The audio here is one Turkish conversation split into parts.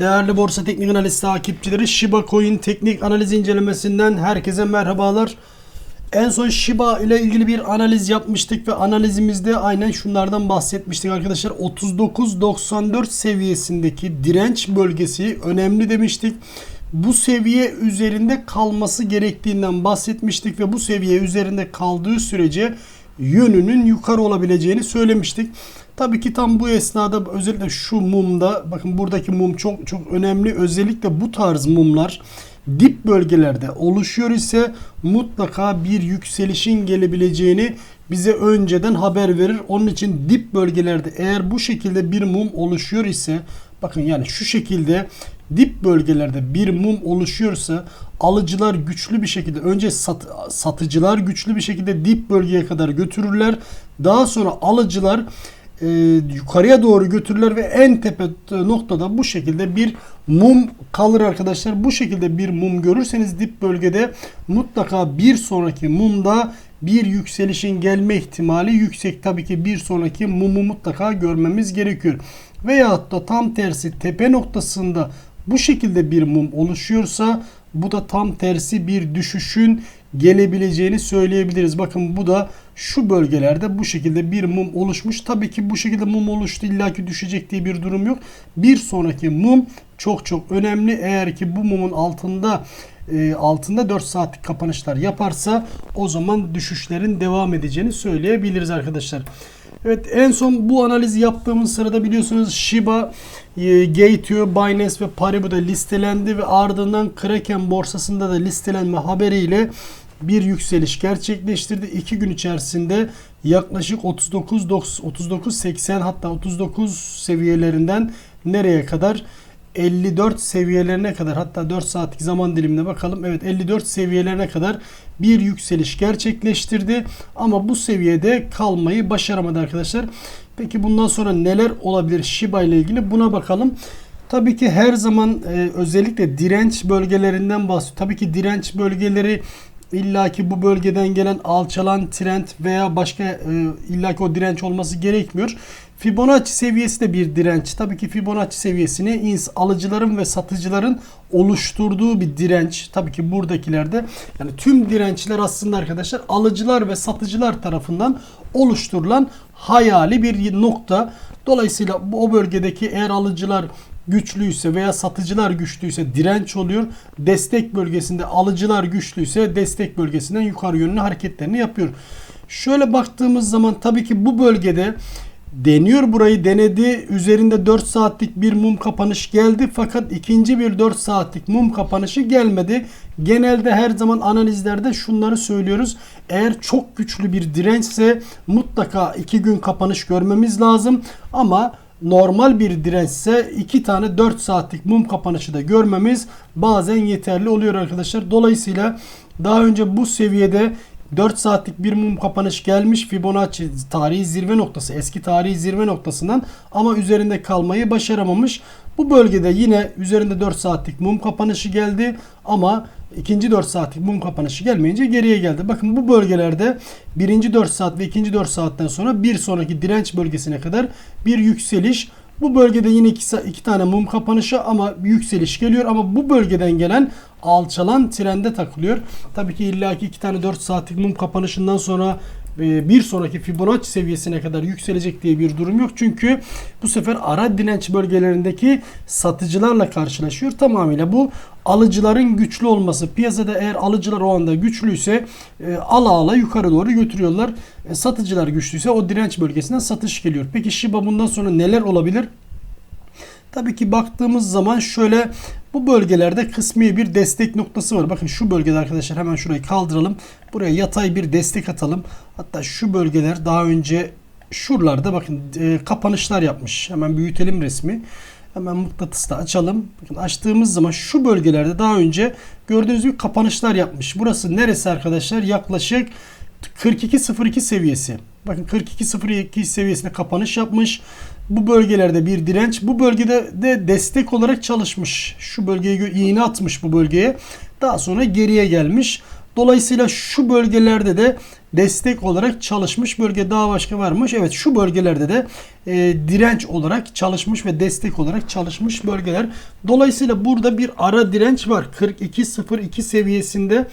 Değerli Borsa Teknik Analiz takipçileri Shiba Coin teknik analiz incelemesinden herkese merhabalar. En son Shiba ile ilgili bir analiz yapmıştık ve analizimizde aynen şunlardan bahsetmiştik arkadaşlar. 39.94 seviyesindeki direnç bölgesi önemli demiştik. Bu seviye üzerinde kalması gerektiğinden bahsetmiştik ve bu seviye üzerinde kaldığı sürece yönünün yukarı olabileceğini söylemiştik. Tabii ki tam bu esnada özellikle şu mumda bakın buradaki mum çok çok önemli. Özellikle bu tarz mumlar dip bölgelerde oluşuyor ise mutlaka bir yükselişin gelebileceğini bize önceden haber verir. Onun için dip bölgelerde eğer bu şekilde bir mum oluşuyor ise bakın yani şu şekilde dip bölgelerde bir mum oluşuyorsa alıcılar güçlü bir şekilde önce sat, satıcılar güçlü bir şekilde dip bölgeye kadar götürürler. Daha sonra alıcılar e, yukarıya doğru götürürler ve en tepe noktada bu şekilde bir mum kalır arkadaşlar. Bu şekilde bir mum görürseniz dip bölgede mutlaka bir sonraki mumda bir yükselişin gelme ihtimali yüksek. Tabii ki bir sonraki mumu mutlaka görmemiz gerekiyor. Veyahut da tam tersi tepe noktasında bu şekilde bir mum oluşuyorsa bu da tam tersi bir düşüşün gelebileceğini söyleyebiliriz. Bakın bu da şu bölgelerde bu şekilde bir mum oluşmuş. Tabii ki bu şekilde mum oluştu illaki düşecek diye bir durum yok. Bir sonraki mum çok çok önemli. Eğer ki bu mumun altında e, altında 4 saatlik kapanışlar yaparsa o zaman düşüşlerin devam edeceğini söyleyebiliriz arkadaşlar. Evet en son bu analizi yaptığımız sırada biliyorsunuz Shiba, e, Gateo, Binance ve Paribu'da listelendi ve ardından Kraken borsasında da listelenme haberiyle bir yükseliş gerçekleştirdi. 2 gün içerisinde yaklaşık 39 39 80 hatta 39 seviyelerinden nereye kadar 54 seviyelerine kadar hatta 4 saatlik zaman dilimine bakalım. Evet 54 seviyelerine kadar bir yükseliş gerçekleştirdi. Ama bu seviyede kalmayı başaramadı arkadaşlar. Peki bundan sonra neler olabilir Shiba ile ilgili buna bakalım. Tabii ki her zaman e, özellikle direnç bölgelerinden bahsediyor. Tabii ki direnç bölgeleri illaki bu bölgeden gelen alçalan trend veya başka e, illaki o direnç olması gerekmiyor. Fibonacci seviyesi de bir direnç. Tabii ki Fibonacci seviyesini ins alıcıların ve satıcıların oluşturduğu bir direnç. Tabii ki buradakilerde yani tüm dirençler aslında arkadaşlar alıcılar ve satıcılar tarafından oluşturulan hayali bir nokta. Dolayısıyla o bölgedeki eğer alıcılar güçlüyse veya satıcılar güçlüyse direnç oluyor. Destek bölgesinde alıcılar güçlüyse destek bölgesinden yukarı yönlü hareketlerini yapıyor. Şöyle baktığımız zaman tabii ki bu bölgede deniyor burayı denedi. Üzerinde 4 saatlik bir mum kapanış geldi fakat ikinci bir 4 saatlik mum kapanışı gelmedi. Genelde her zaman analizlerde şunları söylüyoruz. Eğer çok güçlü bir dirençse mutlaka 2 gün kapanış görmemiz lazım. Ama normal bir dirençse 2 tane 4 saatlik mum kapanışı da görmemiz bazen yeterli oluyor arkadaşlar. Dolayısıyla daha önce bu seviyede 4 saatlik bir mum kapanış gelmiş Fibonacci tarihi zirve noktası eski tarihi zirve noktasından ama üzerinde kalmayı başaramamış. Bu bölgede yine üzerinde 4 saatlik mum kapanışı geldi ama ikinci 4 saatlik mum kapanışı gelmeyince geriye geldi. Bakın bu bölgelerde birinci 4 saat ve ikinci 4 saatten sonra bir sonraki direnç bölgesine kadar bir yükseliş bu bölgede yine iki, iki tane mum kapanışı ama yükseliş geliyor ama bu bölgeden gelen alçalan trende takılıyor. Tabii ki illaki iki tane 4 saatlik mum kapanışından sonra bir sonraki Fibonacci seviyesine kadar yükselecek diye bir durum yok. Çünkü bu sefer ara direnç bölgelerindeki satıcılarla karşılaşıyor. Tamamıyla bu alıcıların güçlü olması. Piyasada eğer alıcılar o anda güçlüyse e, ala ala yukarı doğru götürüyorlar. E, satıcılar güçlüyse o direnç bölgesinden satış geliyor. Peki Shiba bundan sonra neler olabilir? Tabii ki baktığımız zaman şöyle bu bölgelerde kısmi bir destek noktası var. Bakın şu bölgede arkadaşlar hemen şurayı kaldıralım. Buraya yatay bir destek atalım. Hatta şu bölgeler daha önce şuralarda bakın e, kapanışlar yapmış. Hemen büyütelim resmi. Hemen mıknatısı da açalım. Bakın açtığımız zaman şu bölgelerde daha önce gördüğünüz gibi kapanışlar yapmış. Burası neresi arkadaşlar? Yaklaşık 42.02 seviyesi. Bakın 42.02 seviyesinde kapanış yapmış. Bu bölgelerde bir direnç. Bu bölgede de destek olarak çalışmış. Şu bölgeye iğne atmış bu bölgeye. Daha sonra geriye gelmiş. Dolayısıyla şu bölgelerde de destek olarak çalışmış bölge daha başka varmış. Evet şu bölgelerde de e, direnç olarak çalışmış ve destek olarak çalışmış bölgeler. Dolayısıyla burada bir ara direnç var. 42.02 seviyesinde.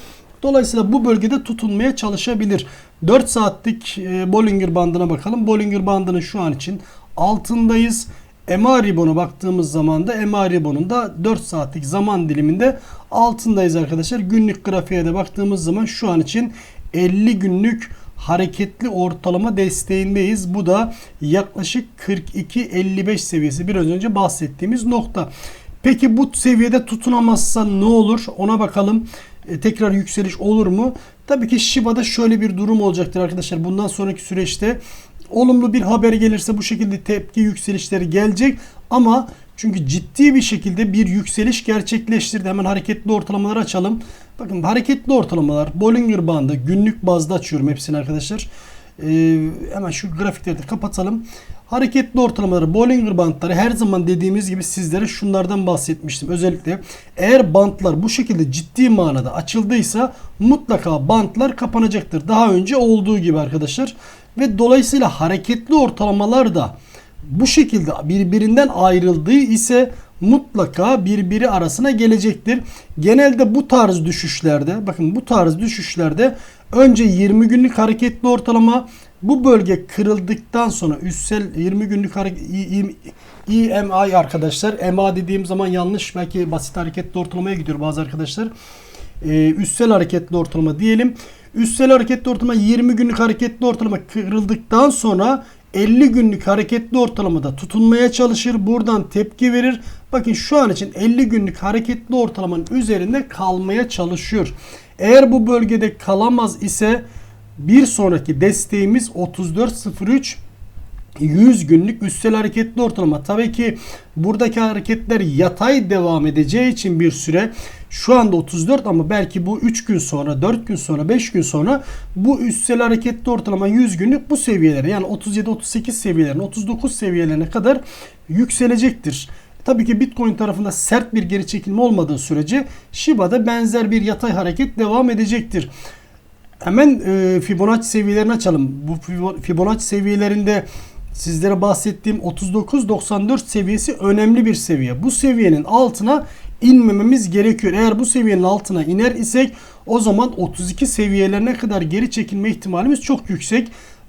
Dolayısıyla bu bölgede tutunmaya çalışabilir. 4 saatlik e, Bollinger bandına bakalım. Bollinger bandının şu an için altındayız. EMA ribonu baktığımız zaman da EMA ribonun da 4 saatlik zaman diliminde altındayız arkadaşlar. Günlük grafiğe de baktığımız zaman şu an için 50 günlük hareketli ortalama desteğindeyiz. Bu da yaklaşık 42-55 seviyesi. Biraz önce bahsettiğimiz nokta. Peki bu seviyede tutunamazsa ne olur? Ona bakalım. E, tekrar yükseliş olur mu? Tabii ki Shiba'da şöyle bir durum olacaktır arkadaşlar. Bundan sonraki süreçte olumlu bir haber gelirse bu şekilde tepki yükselişleri gelecek ama çünkü ciddi bir şekilde bir yükseliş gerçekleştirdi. Hemen hareketli ortalamaları açalım. Bakın hareketli ortalamalar Bollinger bandı günlük bazda açıyorum hepsini arkadaşlar. Ee, hemen şu grafikleri de kapatalım. Hareketli ortalamaları Bollinger bantları her zaman dediğimiz gibi sizlere şunlardan bahsetmiştim. Özellikle eğer bantlar bu şekilde ciddi manada açıldıysa mutlaka bantlar kapanacaktır. Daha önce olduğu gibi arkadaşlar. Ve dolayısıyla hareketli ortalamalar da bu şekilde birbirinden ayrıldığı ise mutlaka birbiri arasına gelecektir. Genelde bu tarz düşüşlerde bakın bu tarz düşüşlerde önce 20 günlük hareketli ortalama bu bölge kırıldıktan sonra üstsel 20 günlük EMI arkadaşlar EMA dediğim zaman yanlış belki basit hareketli ortalamaya gidiyor bazı arkadaşlar. Ee, üstsel hareketli ortalama diyelim. Üstsel hareketli ortalama 20 günlük hareketli ortalama kırıldıktan sonra 50 günlük hareketli ortalamada tutunmaya çalışır. Buradan tepki verir. Bakın şu an için 50 günlük hareketli ortalamanın üzerinde kalmaya çalışıyor. Eğer bu bölgede kalamaz ise bir sonraki desteğimiz 34.03 100 günlük üstsel hareketli ortalama. Tabii ki buradaki hareketler yatay devam edeceği için bir süre şu anda 34 ama belki bu 3 gün sonra, 4 gün sonra, 5 gün sonra bu üstsel hareketli ortalama 100 günlük bu seviyelere yani 37-38 seviyelerine, 39 seviyelerine kadar yükselecektir. Tabii ki Bitcoin tarafında sert bir geri çekilme olmadığı sürece Shiba'da benzer bir yatay hareket devam edecektir. Hemen e, Fibonacci seviyelerini açalım. Bu Fibonacci seviyelerinde sizlere bahsettiğim 39.94 seviyesi önemli bir seviye. Bu seviyenin altına inmememiz gerekiyor. Eğer bu seviyenin altına iner isek o zaman 32 seviyelerine kadar geri çekilme ihtimalimiz çok yüksek.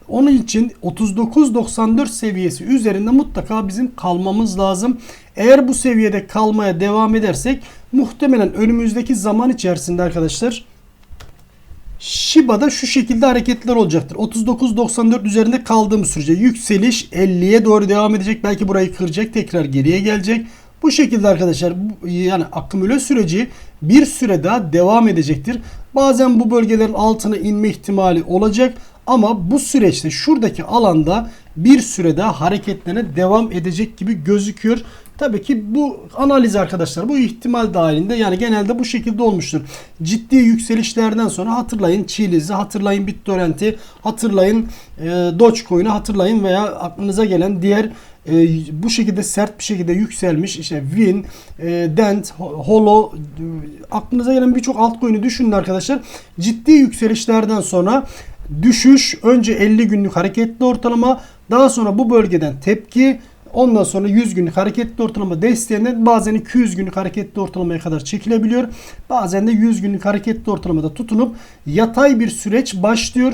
Onun için 39.94 seviyesi üzerinde mutlaka bizim kalmamız lazım. Eğer bu seviyede kalmaya devam edersek muhtemelen önümüzdeki zaman içerisinde arkadaşlar Shiba'da şu şekilde hareketler olacaktır. 39.94 üzerinde kaldığım sürece yükseliş 50'ye doğru devam edecek. Belki burayı kıracak tekrar geriye gelecek. Bu şekilde arkadaşlar yani akümüle süreci bir süre daha devam edecektir. Bazen bu bölgelerin altına inme ihtimali olacak. Ama bu süreçte şuradaki alanda bir süre daha hareketlerine devam edecek gibi gözüküyor. Tabii ki bu analiz arkadaşlar bu ihtimal dahilinde yani genelde bu şekilde olmuştur. Ciddi yükselişlerden sonra hatırlayın Chiliz'i, hatırlayın BitTorrent'i, hatırlayın e, Dogecoin'i hatırlayın veya aklınıza gelen diğer e, bu şekilde sert bir şekilde yükselmiş işte Win, e, Dent, Holo e, aklınıza gelen birçok altcoin'i düşünün arkadaşlar. Ciddi yükselişlerden sonra düşüş önce 50 günlük hareketli ortalama daha sonra bu bölgeden tepki Ondan sonra 100 günlük hareketli ortalama desteğinden bazen 200 günlük hareketli ortalamaya kadar çekilebiliyor. Bazen de 100 günlük hareketli ortalamada tutunup yatay bir süreç başlıyor.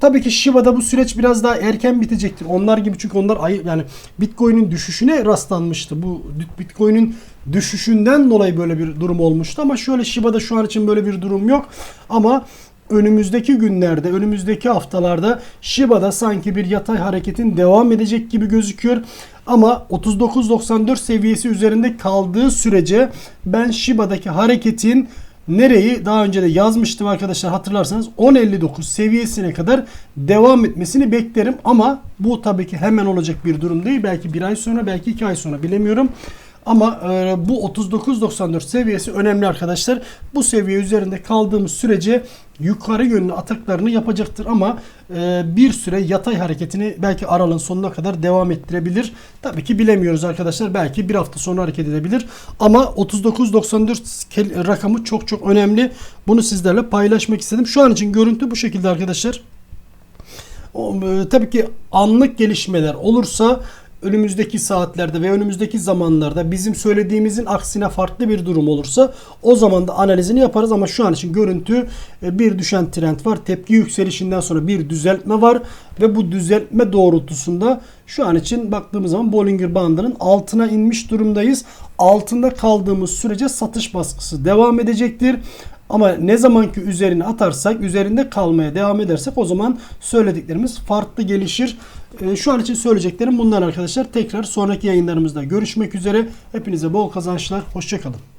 Tabii ki Shiba'da bu süreç biraz daha erken bitecektir. Onlar gibi çünkü onlar yani Bitcoin'in düşüşüne rastlanmıştı. Bu Bitcoin'in düşüşünden dolayı böyle bir durum olmuştu ama şöyle Shiba'da şu an için böyle bir durum yok. Ama önümüzdeki günlerde, önümüzdeki haftalarda Shiba'da sanki bir yatay hareketin devam edecek gibi gözüküyor. Ama 39.94 seviyesi üzerinde kaldığı sürece ben Shiba'daki hareketin nereyi daha önce de yazmıştım arkadaşlar hatırlarsanız 10.59 seviyesine kadar devam etmesini beklerim ama bu tabii ki hemen olacak bir durum değil. Belki bir ay sonra belki iki ay sonra bilemiyorum. Ama e, bu 39.94 seviyesi önemli arkadaşlar. Bu seviye üzerinde kaldığımız sürece yukarı yönlü ataklarını yapacaktır ama e, bir süre yatay hareketini belki aralığın sonuna kadar devam ettirebilir. Tabii ki bilemiyoruz arkadaşlar. Belki bir hafta sonra hareket edebilir. Ama 39.94 rakamı çok çok önemli. Bunu sizlerle paylaşmak istedim. Şu an için görüntü bu şekilde arkadaşlar. O, e, tabii ki anlık gelişmeler olursa önümüzdeki saatlerde ve önümüzdeki zamanlarda bizim söylediğimizin aksine farklı bir durum olursa o zaman da analizini yaparız ama şu an için görüntü e, bir düşen trend var. Tepki yükselişinden sonra bir düzeltme var ve bu düzeltme doğrultusunda şu an için baktığımız zaman Bollinger bandının altına inmiş durumdayız. Altında kaldığımız sürece satış baskısı devam edecektir. Ama ne zamanki üzerine atarsak, üzerinde kalmaya devam edersek o zaman söylediklerimiz farklı gelişir. Ee, Şu an için söyleyeceklerim bunlar arkadaşlar. Tekrar sonraki yayınlarımızda görüşmek üzere. Hepinize bol kazançlar. Hoşçakalın.